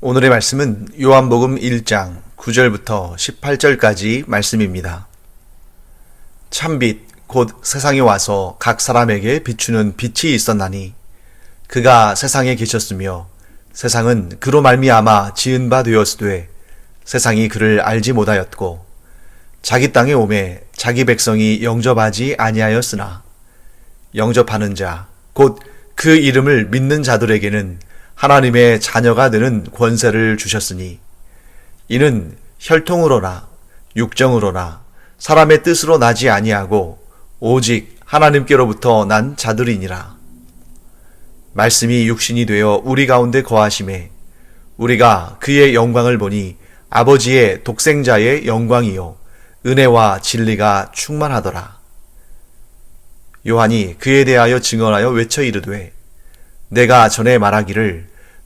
오늘의 말씀은 요한복음 1장 9절부터 18절까지 말씀입니다. 참빛 곧 세상에 와서 각 사람에게 비추는 빛이 있었나니 그가 세상에 계셨으며 세상은 그로 말미암아 지은 바 되었으되 세상이 그를 알지 못하였고 자기 땅에 오매 자기 백성이 영접하지 아니하였으나 영접하는 자 곧 그 이름을 믿는 자들에게는 하나님의 자녀가 되는 권세를 주셨으니 이는 혈통으로나 육정으로나 사람의 뜻으로 나지 아니하고 오직 하나님께로부터 난 자들이니라. 말씀이 육신이 되어 우리 가운데 거하심에 우리가 그의 영광을 보니 아버지의 독생자의 영광이요 은혜와 진리가 충만하더라. 요한이 그에 대하여 증언하여 외쳐 이르되 내가 전에 말하기를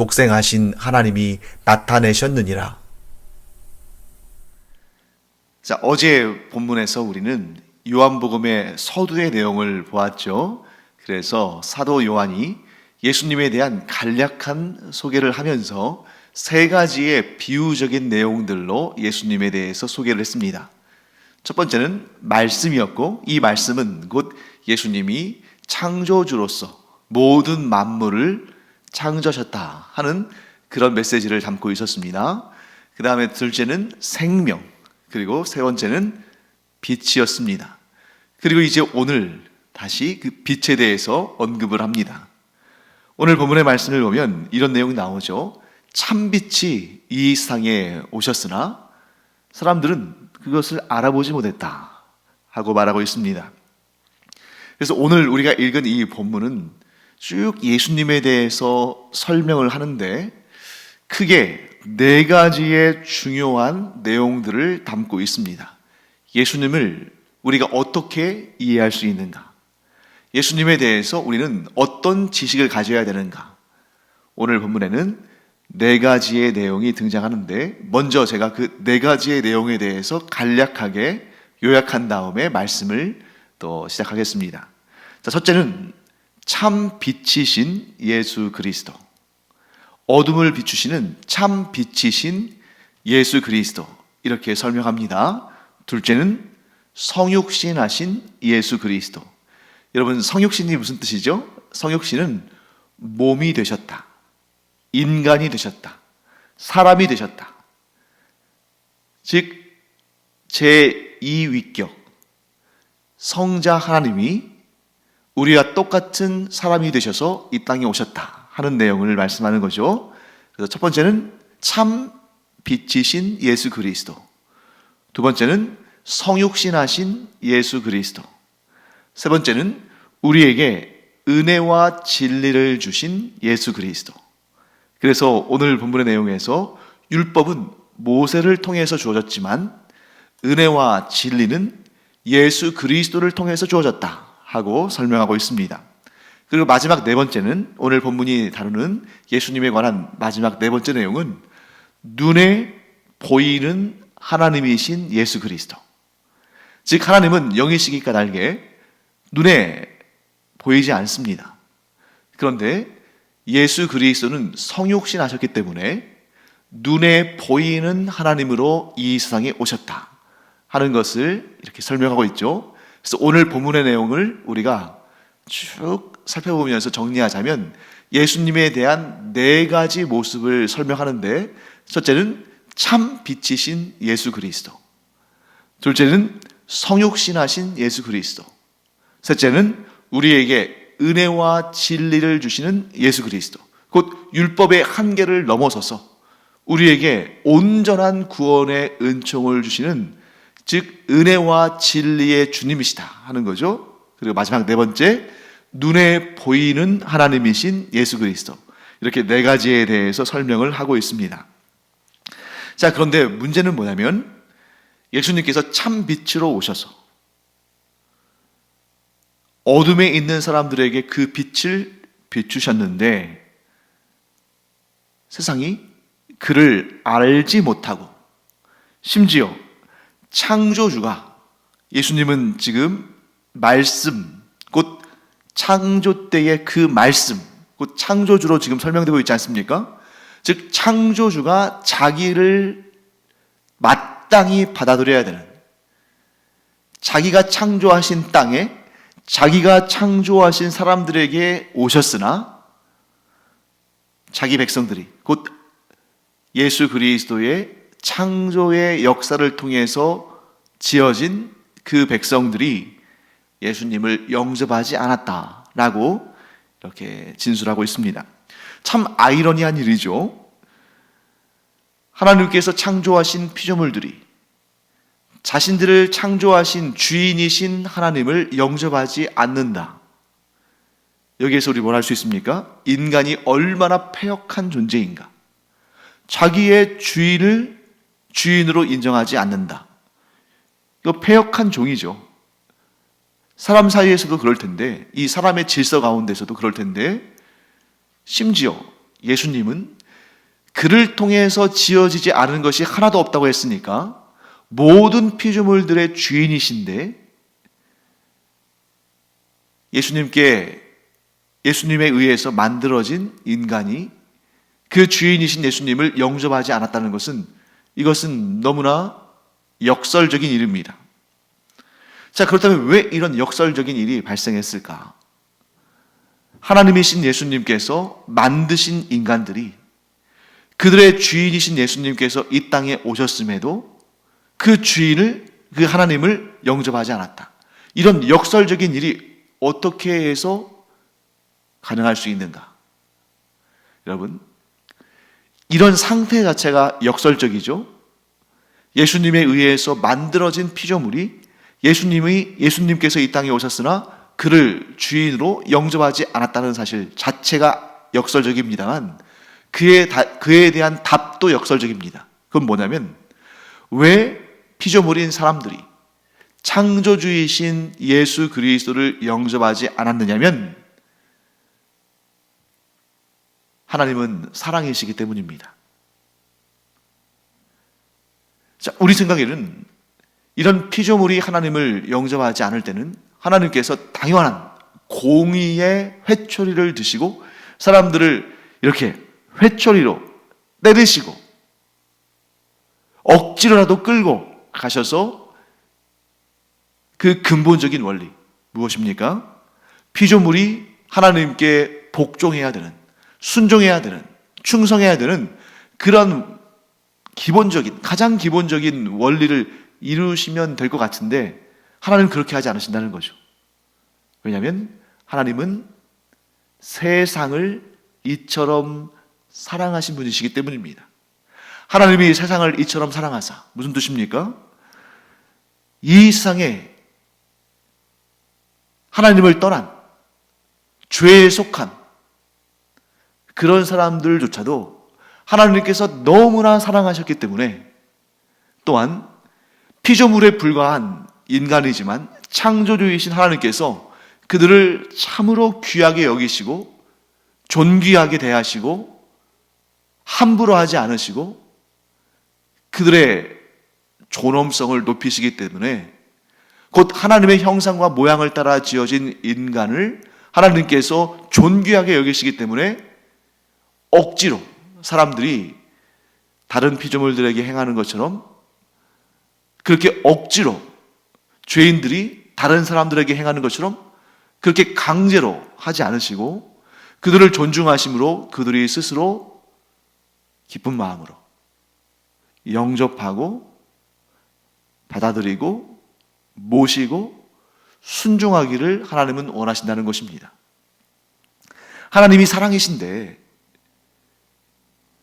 독생하신 하나님이 나타내셨느니라. 자, 어제 본문에서 우리는 요한복음의 서두의 내용을 보았죠. 그래서 사도 요한이 예수님에 대한 간략한 소개를 하면서 세 가지의 비유적인 내용들로 예수님에 대해서 소개를 했습니다. 첫 번째는 말씀이었고 이 말씀은 곧 예수님이 창조주로서 모든 만물을 창조하셨다 하는 그런 메시지를 담고 있었습니다. 그 다음에 둘째는 생명, 그리고 세 번째는 빛이었습니다. 그리고 이제 오늘 다시 그 빛에 대해서 언급을 합니다. 오늘 본문의 말씀을 보면 이런 내용이 나오죠. 참빛이 이 세상에 오셨으나 사람들은 그것을 알아보지 못했다 하고 말하고 있습니다. 그래서 오늘 우리가 읽은 이 본문은 쭉 예수님에 대해서 설명을 하는데 크게 네 가지의 중요한 내용들을 담고 있습니다. 예수님을 우리가 어떻게 이해할 수 있는가? 예수님에 대해서 우리는 어떤 지식을 가져야 되는가? 오늘 본문에는 네 가지의 내용이 등장하는데 먼저 제가 그 네 가지의 내용에 대해서 간략하게 요약한 다음에 말씀을 또 시작하겠습니다. 자, 첫째는 참 빛이신 예수 그리스도. 어둠을 비추시는 참 빛이신 예수 그리스도. 이렇게 설명합니다. 둘째는 성육신하신 예수 그리스도. 여러분, 성육신이 무슨 뜻이죠? 성육신은 몸이 되셨다. 인간이 되셨다. 사람이 되셨다. 즉, 제2위격. 성자 하나님이 우리와 똑같은 사람이 되셔서 이 땅에 오셨다 하는 내용을 말씀하는 거죠. 그래서 첫 번째는 참 빛이신 예수 그리스도. 두 번째는 성육신하신 예수 그리스도. 세 번째는 우리에게 은혜와 진리를 주신 예수 그리스도. 그래서 오늘 본문의 내용에서 율법은 모세를 통해서 주어졌지만 은혜와 진리는 예수 그리스도를 통해서 주어졌다. 하고 설명하고 있습니다. 그리고 마지막 네 번째는 오늘 본문이 다루는 예수님에 관한 마지막 네 번째 내용은 눈에 보이는 하나님이신 예수 그리스도. 즉, 하나님은 영이시기 까닭에 눈에 보이지 않습니다. 그런데 예수 그리스도는 성육신 하셨기 때문에 눈에 보이는 하나님으로 이 세상에 오셨다 하는 것을 이렇게 설명하고 있죠. 그래서 오늘 본문의 내용을 우리가 쭉 살펴보면서 정리하자면 예수님에 대한 네 가지 모습을 설명하는데 첫째는 참 빛이신 예수 그리스도. 둘째는 성육신하신 예수 그리스도. 셋째는 우리에게 은혜와 진리를 주시는 예수 그리스도. 곧 율법의 한계를 넘어서서 우리에게 온전한 구원의 은총을 주시는 즉 은혜와 진리의 주님이시다 하는 거죠. 그리고 마지막 네 번째 눈에 보이는 하나님이신 예수 그리스도. 이렇게 네 가지에 대해서 설명을 하고 있습니다. 자, 그런데 문제는 뭐냐면 예수님께서 참 빛으로 오셔서 어둠에 있는 사람들에게 그 빛을 비추셨는데 세상이 그를 알지 못하고 심지어 창조주가 예수님은 지금 말씀, 곧 창조 때의 그 말씀, 곧 창조주로 지금 설명되고 있지 않습니까? 즉, 창조주가 자기를 마땅히 받아들여야 되는, 자기가 창조하신 땅에 자기가 창조하신 사람들에게 오셨으나, 자기 백성들이, 곧 예수 그리스도의 창조의 역사를 통해서 지어진 그 백성들이 예수님을 영접하지 않았다라고 이렇게 진술하고 있습니다. 참 아이러니한 일이죠. 하나님께서 창조하신 피조물들이 자신들을 창조하신 주인이신 하나님을 영접하지 않는다. 여기에서 우리 뭘 할 수 있습니까? 인간이 얼마나 폐역한 존재인가. 자기의 주인을 주인으로 인정하지 않는다. 이거 폐역한 종이죠. 사람 사이에서도 그럴 텐데, 이 사람의 질서 가운데서도 그럴 텐데, 심지어 예수님은 그를 통해서 지어지지 않은 것이 하나도 없다고 했으니까, 모든 피조물들의 주인이신데, 예수님께, 예수님에 의해서 만들어진 인간이 그 주인이신 예수님을 영접하지 않았다는 것은 이것은 너무나 역설적인 일입니다. 자, 그렇다면 왜 이런 역설적인 일이 발생했을까? 하나님이신 예수님께서 만드신 인간들이 그들의 주인이신 예수님께서 이 땅에 오셨음에도 그 주인을, 그 하나님을 영접하지 않았다. 이런 역설적인 일이 어떻게 해서 가능할 수 있는가? 여러분, 이런 상태 자체가 역설적이죠. 예수님에 의해서 만들어진 피조물이 예수님이 예수님께서 이 땅에 오셨으나 그를 주인으로 영접하지 않았다는 사실 자체가 역설적입니다만 그에 다, 그에 대한 답도 역설적입니다. 그건 뭐냐면 왜 피조물인 사람들이 창조주이신 예수 그리스도를 영접하지 않았느냐면 하나님은 사랑이시기 때문입니다. 자, 우리 생각에는 이런 피조물이 하나님을 영접하지 않을 때는 하나님께서 당연한 공의의 회초리를 드시고 사람들을 이렇게 회초리로 때리시고 억지로라도 끌고 가셔서 그 근본적인 원리 무엇입니까? 피조물이 하나님께 복종해야 되는 순종해야 되는, 충성해야 되는 그런 기본적인, 가장 기본적인 원리를 이루시면 될 것 같은데 하나님은 그렇게 하지 않으신다는 거죠. 왜냐하면 하나님은 세상을 이처럼 사랑하신 분이시기 때문입니다. 하나님이 세상을 이처럼 사랑하사 무슨 뜻입니까? 이 세상에 하나님을 떠난 죄에 속한 그런 사람들조차도 하나님께서 너무나 사랑하셨기 때문에 또한 피조물에 불과한 인간이지만 창조주이신 하나님께서 그들을 참으로 귀하게 여기시고 존귀하게 대하시고 함부로 하지 않으시고 그들의 존엄성을 높이시기 때문에 곧 하나님의 형상과 모양을 따라 지어진 인간을 하나님께서 존귀하게 여기시기 때문에 억지로 사람들이 다른 피조물들에게 행하는 것처럼 그렇게 억지로 죄인들이 다른 사람들에게 행하는 것처럼 그렇게 강제로 하지 않으시고 그들을 존중하심으로 그들이 스스로 기쁜 마음으로 영접하고 받아들이고 모시고 순종하기를 하나님은 원하신다는 것입니다. 하나님이 사랑이신데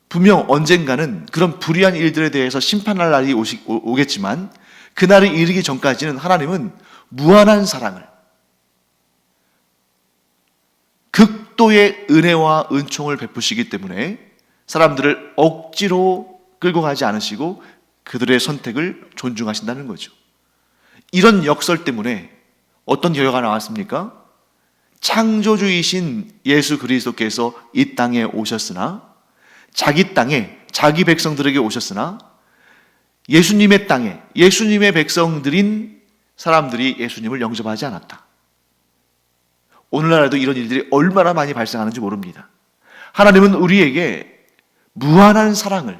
분명 언젠가는 그런 불의한 일들에 대해서 심판할 날이 오시, 오, 오겠지만 그날이 이르기 전까지는 하나님은 무한한 사랑을 극도의 은혜와 은총을 베푸시기 때문에 사람들을 억지로 끌고 가지 않으시고 그들의 선택을 존중하신다는 거죠. 이런 역설 때문에 어떤 결과가 나왔습니까? 창조주이신 예수 그리스도께서 이 땅에 오셨으나 자기 땅에 자기 백성들에게 오셨으나 예수님의 땅에 예수님의 백성들인 사람들이 예수님을 영접하지 않았다. 오늘날에도 이런 일들이 얼마나 많이 발생하는지 모릅니다. 하나님은 우리에게 무한한 사랑을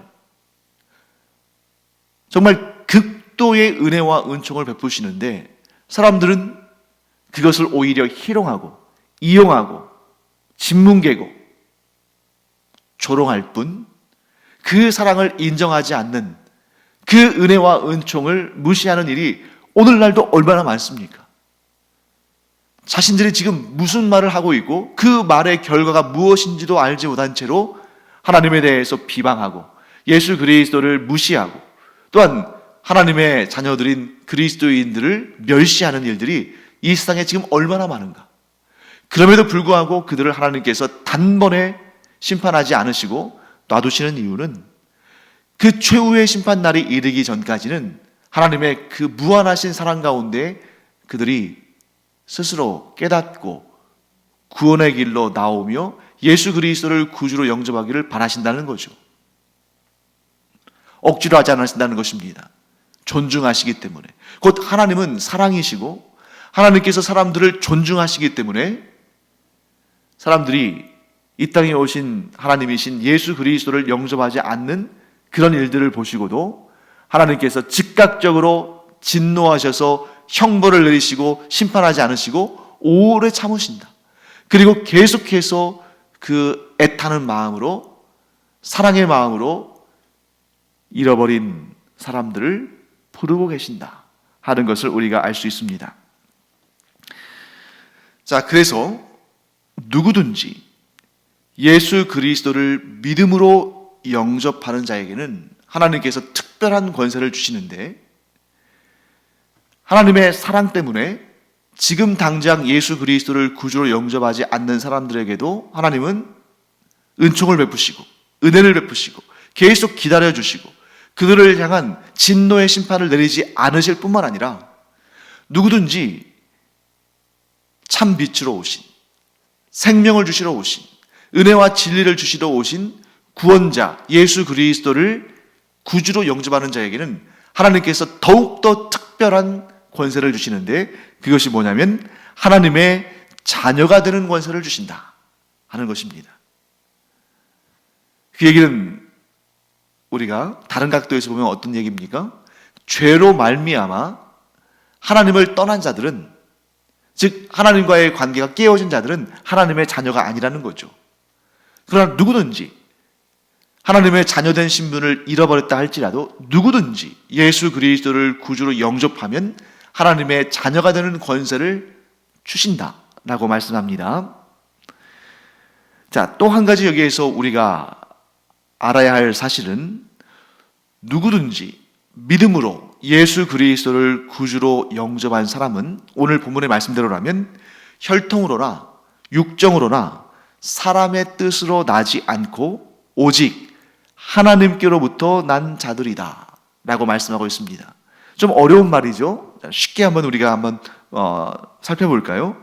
정말 극도의 은혜와 은총을 베푸시는데 사람들은 그것을 오히려 희롱하고 이용하고 진문개고 조롱할 뿐 그 사랑을 인정하지 않는 그 은혜와 은총을 무시하는 일이 오늘날도 얼마나 많습니까? 자신들이 지금 무슨 말을 하고 있고 그 말의 결과가 무엇인지도 알지 못한 채로 하나님에 대해서 비방하고 예수 그리스도를 무시하고 또한 하나님의 자녀들인 그리스도인들을 멸시하는 일들이 이 세상에 지금 얼마나 많은가. 그럼에도 불구하고 그들을 하나님께서 단번에 심판하지 않으시고 놔두시는 이유는 그 최후의 심판 날이 이르기 전까지는 하나님의 그 무한하신 사랑 가운데 그들이 스스로 깨닫고 구원의 길로 나오며 예수 그리스도를 구주로 영접하기를 바라신다는 거죠. 억지로 하지 않으신다는 것입니다. 존중하시기 때문에. 곧 하나님은 사랑이시고 하나님께서 사람들을 존중하시기 때문에 사람들이 이 땅에 오신 하나님이신 예수 그리스도를 영접하지 않는 그런 일들을 보시고도 하나님께서 즉각적으로 진노하셔서 형벌을 내리시고 심판하지 않으시고 오래 참으신다. 그리고 계속해서 그 애타는 마음으로 사랑의 마음으로 잃어버린 사람들을 부르고 계신다 하는 것을 우리가 알 수 있습니다. 자, 그래서 누구든지 예수 그리스도를 믿음으로 영접하는 자에게는 하나님께서 특별한 권세를 주시는데 하나님의 사랑 때문에 지금 당장 예수 그리스도를 구주로 영접하지 않는 사람들에게도 하나님은 은총을 베푸시고 은혜를 베푸시고 계속 기다려 주시고 그들을 향한 진노의 심판을 내리지 않으실 뿐만 아니라 누구든지 참 빛으로 오신 생명을 주시러 오신 은혜와 진리를 주시러 오신 구원자 예수 그리스도를 구주로 영접하는 자에게는 하나님께서 더욱더 특별한 권세를 주시는데 그것이 뭐냐면 하나님의 자녀가 되는 권세를 주신다 하는 것입니다. 그 얘기는 우리가 다른 각도에서 보면 어떤 얘기입니까? 죄로 말미암아 하나님을 떠난 자들은 즉 하나님과의 관계가 깨어진 자들은 하나님의 자녀가 아니라는 거죠. 그러나 누구든지 하나님의 자녀된 신분을 잃어버렸다 할지라도 누구든지 예수 그리스도를 구주로 영접하면 하나님의 자녀가 되는 권세를 주신다라고 말씀합니다. 자, 또 한 가지 여기에서 우리가 알아야 할 사실은 누구든지 믿음으로 예수 그리스도를 구주로 영접한 사람은 오늘 본문의 말씀대로라면 혈통으로나 육정으로나 사람의 뜻으로 나지 않고 오직 하나님께로부터 난 자들이다. 라고 말씀하고 있습니다. 좀 어려운 말이죠. 쉽게 한번 우리가 한번 어, 살펴볼까요?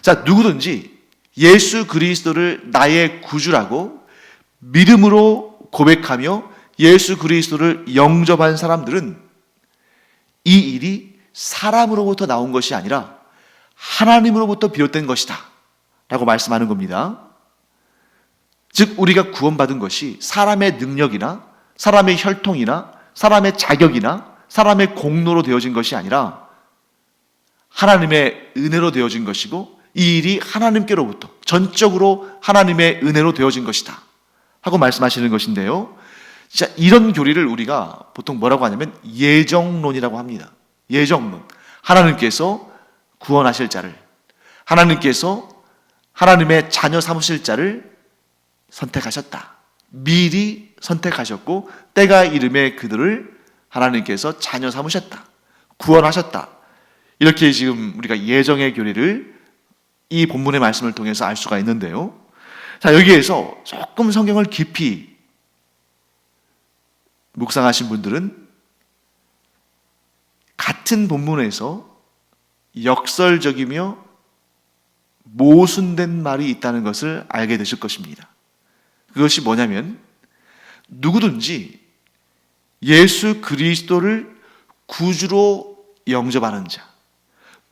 자, 누구든지 예수 그리스도를 나의 구주라고 믿음으로 고백하며 예수 그리스도를 영접한 사람들은 이 일이 사람으로부터 나온 것이 아니라 하나님으로부터 비롯된 것이다. 라고 말씀하는 겁니다. 즉, 우리가 구원받은 것이 사람의 능력이나 사람의 혈통이나 사람의 자격이나 사람의 공로로 되어진 것이 아니라 하나님의 은혜로 되어진 것이고 이 일이 하나님께로부터 전적으로 하나님의 은혜로 되어진 것이다. 하고 말씀하시는 것인데요. 자, 이런 교리를 우리가 보통 뭐라고 하냐면 예정론이라고 합니다. 예정론. 하나님께서 구원하실 자를, 하나님께서 하나님의 자녀 삼으실 자를 선택하셨다. 미리 선택하셨고, 때가 이름에 그들을 하나님께서 자녀 삼으셨다. 구원하셨다. 이렇게 지금 우리가 예정의 교리를 이 본문의 말씀을 통해서 알 수가 있는데요. 자, 여기에서 조금 성경을 깊이 묵상하신 분들은 같은 본문에서 역설적이며 모순된 말이 있다는 것을 알게 되실 것입니다. 그것이 뭐냐면 누구든지 예수 그리스도를 구주로 영접하는 자,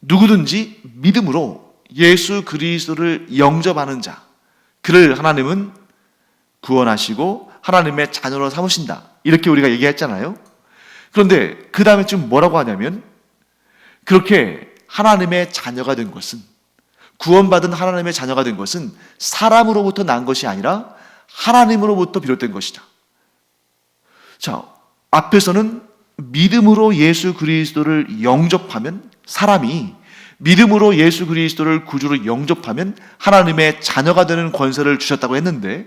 누구든지 믿음으로 예수 그리스도를 영접하는 자, 그를 하나님은 구원하시고 하나님의 자녀로 삼으신다. 이렇게 우리가 얘기했잖아요. 그런데 그 다음에 지금 뭐라고 하냐면 그렇게 하나님의 자녀가 된 것은 구원받은 하나님의 자녀가 된 것은 사람으로부터 난 것이 아니라 하나님으로부터 비롯된 것이다. 자, 앞에서는 믿음으로 예수 그리스도를 영접하면 사람이 믿음으로 예수 그리스도를 구주로 영접하면 하나님의 자녀가 되는 권세를 주셨다고 했는데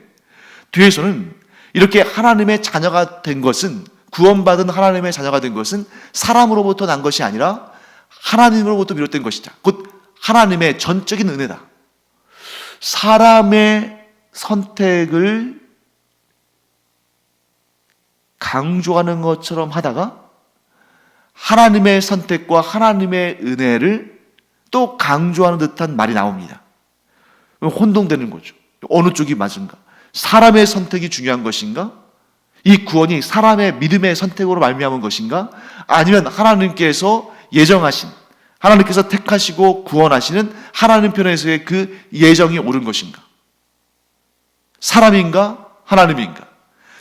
뒤에서는 이렇게 하나님의 자녀가 된 것은 구원받은 하나님의 자녀가 된 것은 사람으로부터 난 것이 아니라 하나님으로부터 비롯된 것이다. 곧 하나님의 전적인 은혜다. 사람의 선택을 강조하는 것처럼 하다가 하나님의 선택과 하나님의 은혜를 또 강조하는 듯한 말이 나옵니다. 혼동되는 거죠. 어느 쪽이 맞은가? 사람의 선택이 중요한 것인가? 이 구원이 사람의 믿음의 선택으로 말미암은 것인가? 아니면 하나님께서 예정하신 하나님께서 택하시고 구원하시는 하나님 편에서의 그 예정이 옳은 것인가? 사람인가? 하나님인가?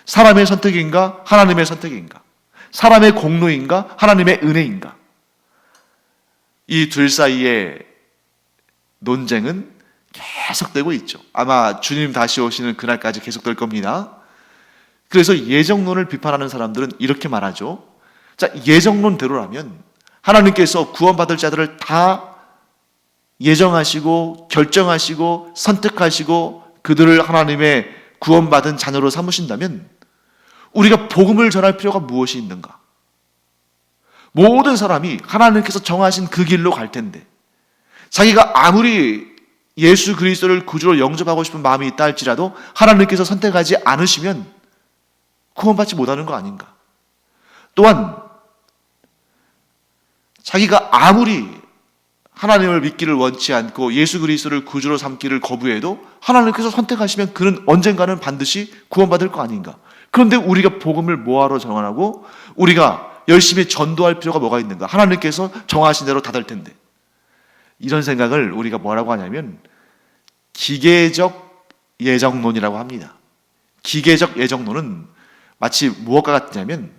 사람의 선택인가? 하나님의 선택인가? 사람의 공로인가? 하나님의 은혜인가? 이 둘 사이의 논쟁은 계속되고 있죠. 아마 주님 다시 오시는 그날까지 계속될 겁니다. 그래서 예정론을 비판하는 사람들은 이렇게 말하죠. 자, 예정론대로라면 하나님께서 구원받을 자들을 다 예정하시고 결정하시고 선택하시고 그들을 하나님의 구원받은 자녀로 삼으신다면 우리가 복음을 전할 필요가 무엇이 있는가? 모든 사람이 하나님께서 정하신 그 길로 갈 텐데 자기가 아무리 예수 그리스도를 구주로 영접하고 싶은 마음이 있다 할지라도 하나님께서 선택하지 않으시면 구원받지 못하는 거 아닌가? 또한 자기가 아무리 하나님을 믿기를 원치 않고 예수 그리스도를 구주로 삼기를 거부해도 하나님께서 선택하시면 그는 언젠가는 반드시 구원받을 거 아닌가? 그런데 우리가 복음을 뭐하러 정하고 우리가 열심히 전도할 필요가 뭐가 있는가? 하나님께서 정하신 대로 다 될 텐데. 이런 생각을 우리가 뭐라고 하냐면 기계적 예정론이라고 합니다. 기계적 예정론은 마치 무엇과 같냐면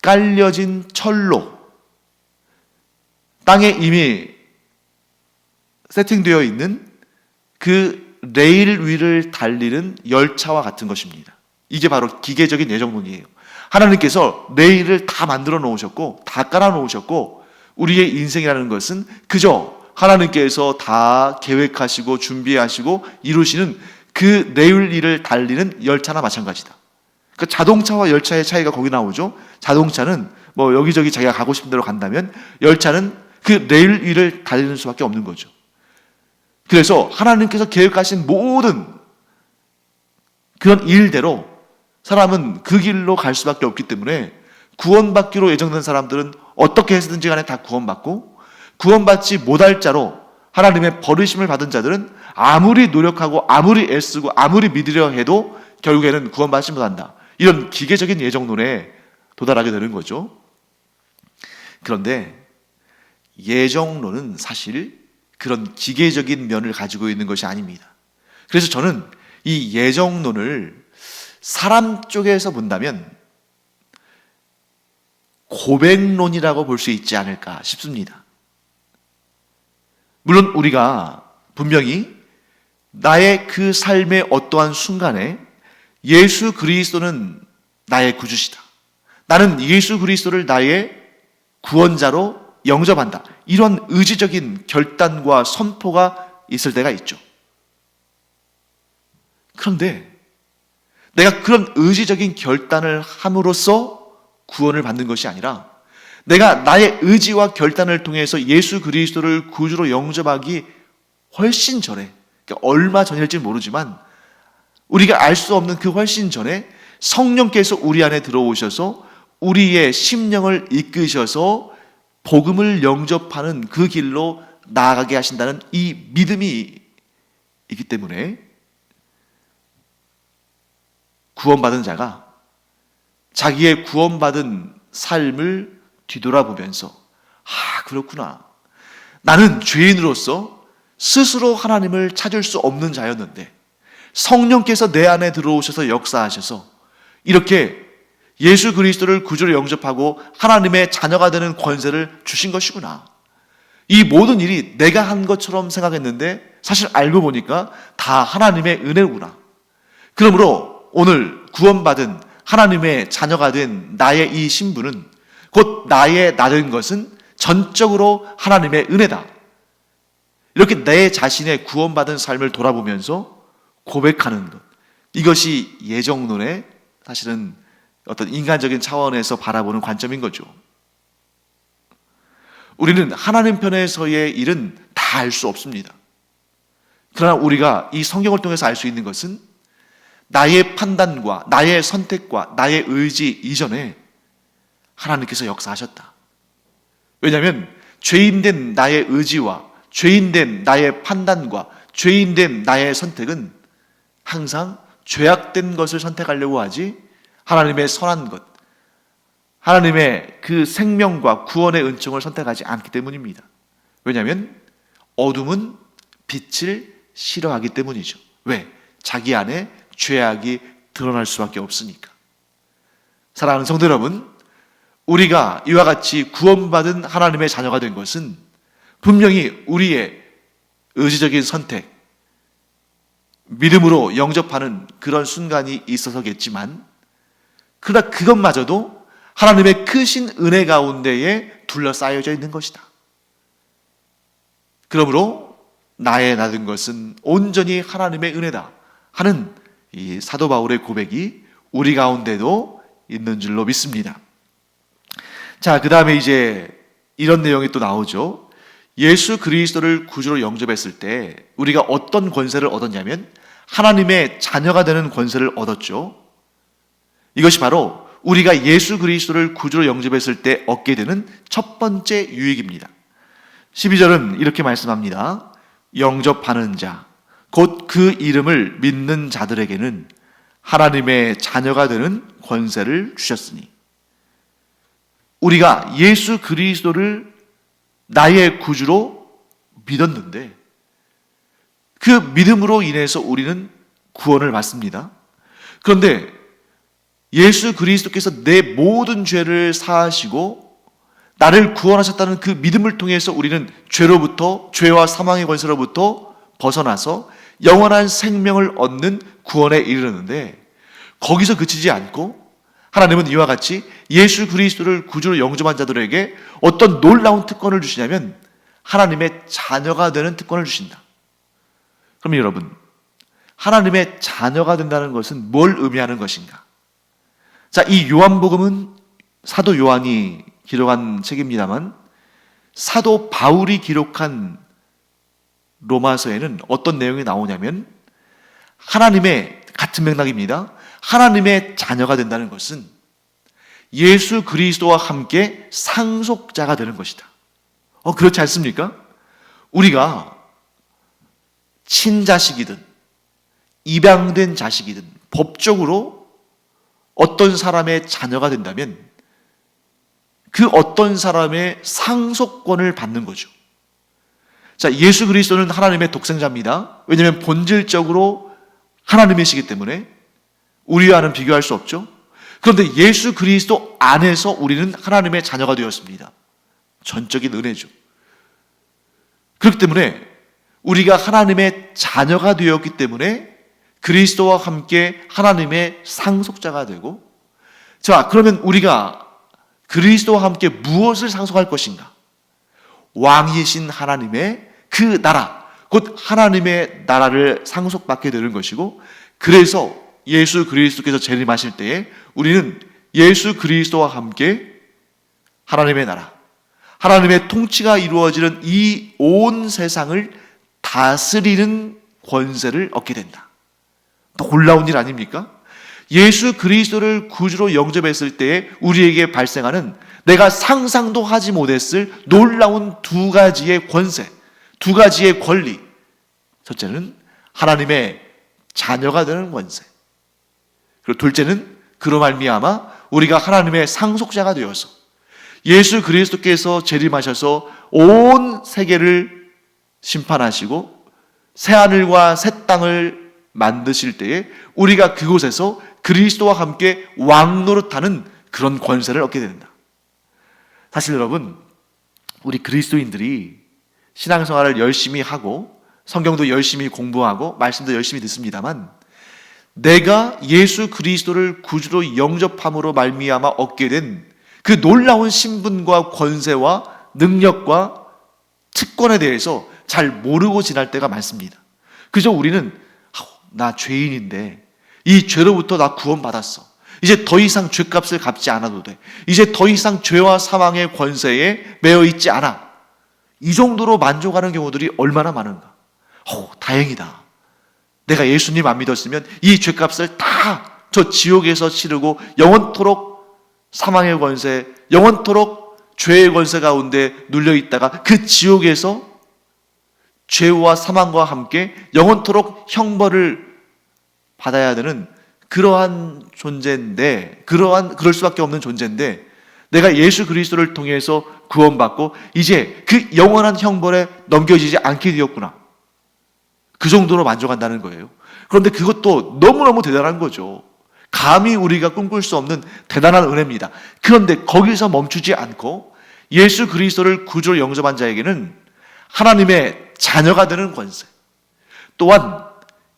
깔려진 철로 땅에 이미 세팅되어 있는 그 레일 위를 달리는 열차와 같은 것입니다. 이게 바로 기계적인 예정론이에요. 하나님께서 레일을 다 만들어 놓으셨고, 다 깔아 놓으셨고, 우리의 인생이라는 것은 그저 하나님께서 다 계획하시고 준비하시고 이루시는 그 레일 위를 달리는 열차나 마찬가지다. 그 자동차와 열차의 차이가 거기 나오죠. 자동차는 뭐 여기저기 자기가 가고 싶은 대로 간다면 열차는 그 레일 위를 달리는 수밖에 없는 거죠. 그래서 하나님께서 계획하신 모든 그런 일대로 사람은 그 길로 갈 수밖에 없기 때문에 구원받기로 예정된 사람들은 어떻게 해서든지 간에 다 구원받고 구원받지 못할 자로 하나님의 버리심을 받은 자들은 아무리 노력하고 아무리 애쓰고 아무리 믿으려 해도 결국에는 구원받지 못한다. 이런 기계적인 예정론에 도달하게 되는 거죠. 그런데 예정론은 사실 그런 기계적인 면을 가지고 있는 것이 아닙니다. 그래서 저는 이 예정론을 사람 쪽에서 본다면 고백론이라고 볼 수 있지 않을까 싶습니다. 물론 우리가 분명히 나의 그 삶의 어떠한 순간에 예수 그리스도는 나의 구주시다. 나는 예수 그리스도를 나의 구원자로 영접한다. 이런 의지적인 결단과 선포가 있을 때가 있죠. 그런데 내가 그런 의지적인 결단을 함으로써 구원을 받는 것이 아니라 내가 나의 의지와 결단을 통해서 예수 그리스도를 구주로 영접하기 훨씬 전에, 그러니까 얼마 전일지 모르지만 우리가 알 수 없는 그 훨씬 전에 성령께서 우리 안에 들어오셔서 우리의 심령을 이끄셔서 복음을 영접하는 그 길로 나아가게 하신다는 이 믿음이 있기 때문에 구원받은 자가 자기의 구원받은 삶을 뒤돌아보면서 아, 그렇구나. 나는 죄인으로서 스스로 하나님을 찾을 수 없는 자였는데 성령께서 내 안에 들어오셔서 역사하셔서 이렇게 예수 그리스도를 구주로 영접하고 하나님의 자녀가 되는 권세를 주신 것이구나. 이 모든 일이 내가 한 것처럼 생각했는데 사실 알고 보니까 다 하나님의 은혜구나. 그러므로 오늘 구원받은 하나님의 자녀가 된 나의 이 신분은 곧 나의 나된 것은 전적으로 하나님의 은혜다. 이렇게 내 자신의 구원받은 삶을 돌아보면서 고백하는 것. 이것이 예정론의 사실은 어떤 인간적인 차원에서 바라보는 관점인 거죠. 우리는 하나님 편에서의 일은 다 알 수 없습니다. 그러나 우리가 이 성경을 통해서 알 수 있는 것은 나의 판단과 나의 선택과 나의 의지 이전에 하나님께서 역사하셨다. 왜냐하면 죄인된 나의 의지와 죄인된 나의 판단과 죄인된 나의 선택은 항상 죄악된 것을 선택하려고 하지 하나님의 선한 것, 하나님의 그 생명과 구원의 은총을 선택하지 않기 때문입니다. 왜냐하면 어둠은 빛을 싫어하기 때문이죠. 왜? 자기 안에 죄악이 드러날 수밖에 없으니까. 사랑하는 성도 여러분, 우리가 이와 같이 구원받은 하나님의 자녀가 된 것은 분명히 우리의 의지적인 선택, 믿음으로 영접하는 그런 순간이 있어서겠지만, 그러나 그것마저도 하나님의 크신 은혜 가운데에 둘러싸여져 있는 것이다. 그러므로 나의 나든 것은 온전히 하나님의 은혜다 하는 이 사도 바울의 고백이 우리 가운데도 있는 줄로 믿습니다. 자, 그 다음에 이제 이런 내용이 또 나오죠. 예수 그리스도를 구주로 영접했을 때 우리가 어떤 권세를 얻었냐면 하나님의 자녀가 되는 권세를 얻었죠. 이것이 바로 우리가 예수 그리스도를 구주로 영접했을 때 얻게 되는 첫 번째 유익입니다. 12절은 이렇게 말씀합니다. 영접하는 자, 곧 그 이름을 믿는 자들에게는 하나님의 자녀가 되는 권세를 주셨으니 우리가 예수 그리스도를 나의 구주로 믿었는데 그 믿음으로 인해서 우리는 구원을 받습니다. 그런데 예수 그리스도께서 내 모든 죄를 사하시고 나를 구원하셨다는 그 믿음을 통해서 우리는 죄로부터 죄와 사망의 권세로부터 벗어나서 영원한 생명을 얻는 구원에 이르는데 거기서 그치지 않고 하나님은 이와 같이 예수 그리스도를 구주로 영접한 자들에게 어떤 놀라운 특권을 주시냐면 하나님의 자녀가 되는 특권을 주신다. 그럼 여러분, 하나님의 자녀가 된다는 것은 뭘 의미하는 것인가? 자, 이 요한복음은 사도 요한이 기록한 책입니다만 사도 바울이 기록한 로마서에는 어떤 내용이 나오냐면 하나님의 같은 맥락입니다. 하나님의 자녀가 된다는 것은 예수 그리스도와 함께 상속자가 되는 것이다. 어, 그렇지 않습니까? 우리가 친자식이든 입양된 자식이든 법적으로 어떤 사람의 자녀가 된다면 그 어떤 사람의 상속권을 받는 거죠. 자, 예수 그리스도는 하나님의 독생자입니다. 왜냐하면 본질적으로 하나님이시기 때문에 우리와는 비교할 수 없죠. 그런데 예수 그리스도 안에서 우리는 하나님의 자녀가 되었습니다. 전적인 은혜죠. 그렇기 때문에 우리가 하나님의 자녀가 되었기 때문에 그리스도와 함께 하나님의 상속자가 되고 자, 그러면 우리가 그리스도와 함께 무엇을 상속할 것인가? 왕이신 하나님의 그 나라, 곧 하나님의 나라를 상속받게 되는 것이고, 그래서 예수 그리스도께서 재림하실 때에 우리는 예수 그리스도와 함께 하나님의 나라, 하나님의 통치가 이루어지는 이 온 세상을 다스리는 권세를 얻게 된다. 놀라운 일 아닙니까? 예수 그리스도를 구주로 영접했을 때에 우리에게 발생하는 내가 상상도 하지 못했을 놀라운 두 가지의 권세, 두 가지의 권리. 첫째는 하나님의 자녀가 되는 권세. 그리고 둘째는 그로 말미암아 우리가 하나님의 상속자가 되어서 예수 그리스도께서 재림하셔서 온 세계를 심판하시고 새 하늘과 새 땅을 만드실 때에 우리가 그곳에서 그리스도와 함께 왕 노릇하는 그런 권세를 얻게 된다. 사실 여러분, 우리 그리스도인들이 신앙생활을 열심히 하고 성경도 열심히 공부하고 말씀도 열심히 듣습니다만 내가 예수 그리스도를 구주로 영접함으로 말미암아 얻게 된 그 놀라운 신분과 권세와 능력과 특권에 대해서 잘 모르고 지날 때가 많습니다. 그저 우리는 나 죄인인데 이 죄로부터 나 구원받았어. 이제 더 이상 죄값을 갚지 않아도 돼. 이제 더 이상 죄와 사망의 권세에 매여 있지 않아. 이 정도로 만족하는 경우들이 얼마나 많은가. 어, 다행이다. 내가 예수님 안 믿었으면 이 죄값을 다 저 지옥에서 치르고 영원토록 사망의 권세, 영원토록 죄의 권세 가운데 눌려 있다가 그 지옥에서 죄와 사망과 함께 영원토록 형벌을 받아야 되는 그러한 존재인데, 그러한, 그럴 수밖에 없는 존재인데, 내가 예수 그리스도를 통해서 구원받고, 이제 그 영원한 형벌에 넘겨지지 않게 되었구나. 그 정도로 만족한다는 거예요. 그런데 그것도 너무너무 대단한 거죠. 감히 우리가 꿈꿀 수 없는 대단한 은혜입니다. 그런데 거기서 멈추지 않고 예수 그리스도를 구주로 영접한 자에게는 하나님의 자녀가 되는 권세, 또한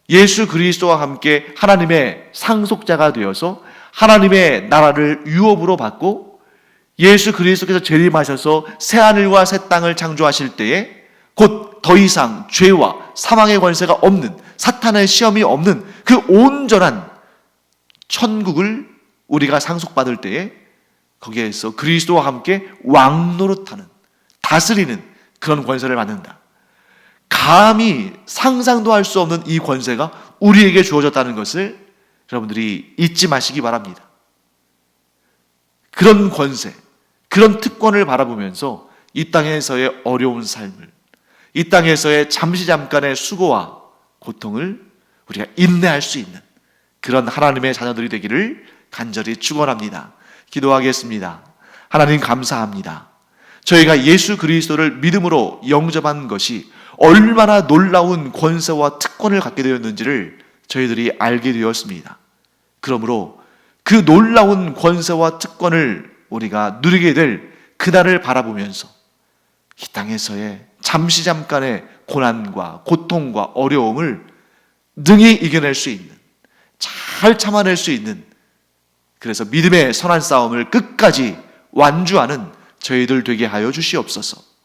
예수 그리스도와 함께 하나님의 상속자가 되어서 하나님의 나라를 유업으로 받고 예수 그리스도께서 재림하셔서 새 하늘과 새 땅을 창조하실 때에 곧 더 이상 죄와 사망의 권세가 없는 사탄의 시험이 없는 그 온전한 천국을 우리가 상속받을 때에 거기에서 그리스도와 함께 왕노릇하는 다스리는 그런 권세를 받는다. 감히 상상도 할 수 없는 이 권세가 우리에게 주어졌다는 것을 여러분들이 잊지 마시기 바랍니다. 그런 권세, 그런 특권을 바라보면서 이 땅에서의 어려운 삶을, 이 땅에서의 잠시 잠깐의 수고와 고통을 우리가 인내할 수 있는 그런 하나님의 자녀들이 되기를 간절히 축원합니다. 기도하겠습니다. 하나님 감사합니다. 저희가 예수 그리스도를 믿음으로 영접한 것이 얼마나 놀라운 권세와 특권을 갖게 되었는지를 저희들이 알게 되었습니다. 그러므로 그 놀라운 권세와 특권을 우리가 누리게 될 그날을 바라보면서 이 땅에서의 잠시 잠깐의 고난과 고통과 어려움을 능히 이겨낼 수 있는 잘 참아낼 수 있는 그래서 믿음의 선한 싸움을 끝까지 완주하는 저희들 되게 하여 주시옵소서.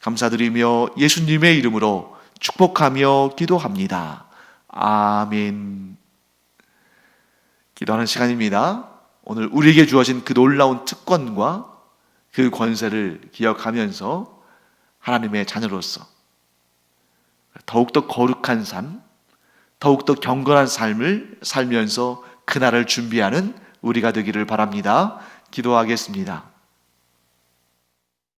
감사드리며 예수님의 이름으로 축복하며 기도합니다. 아멘. 기도하는 시간입니다. 오늘 우리에게 주어진 그 놀라운 특권과 그 권세를 기억하면서 하나님의 자녀로서 더욱더 거룩한 삶, 더욱더 경건한 삶을 살면서 그날을 준비하는 우리가 되기를 바랍니다. 기도하겠습니다.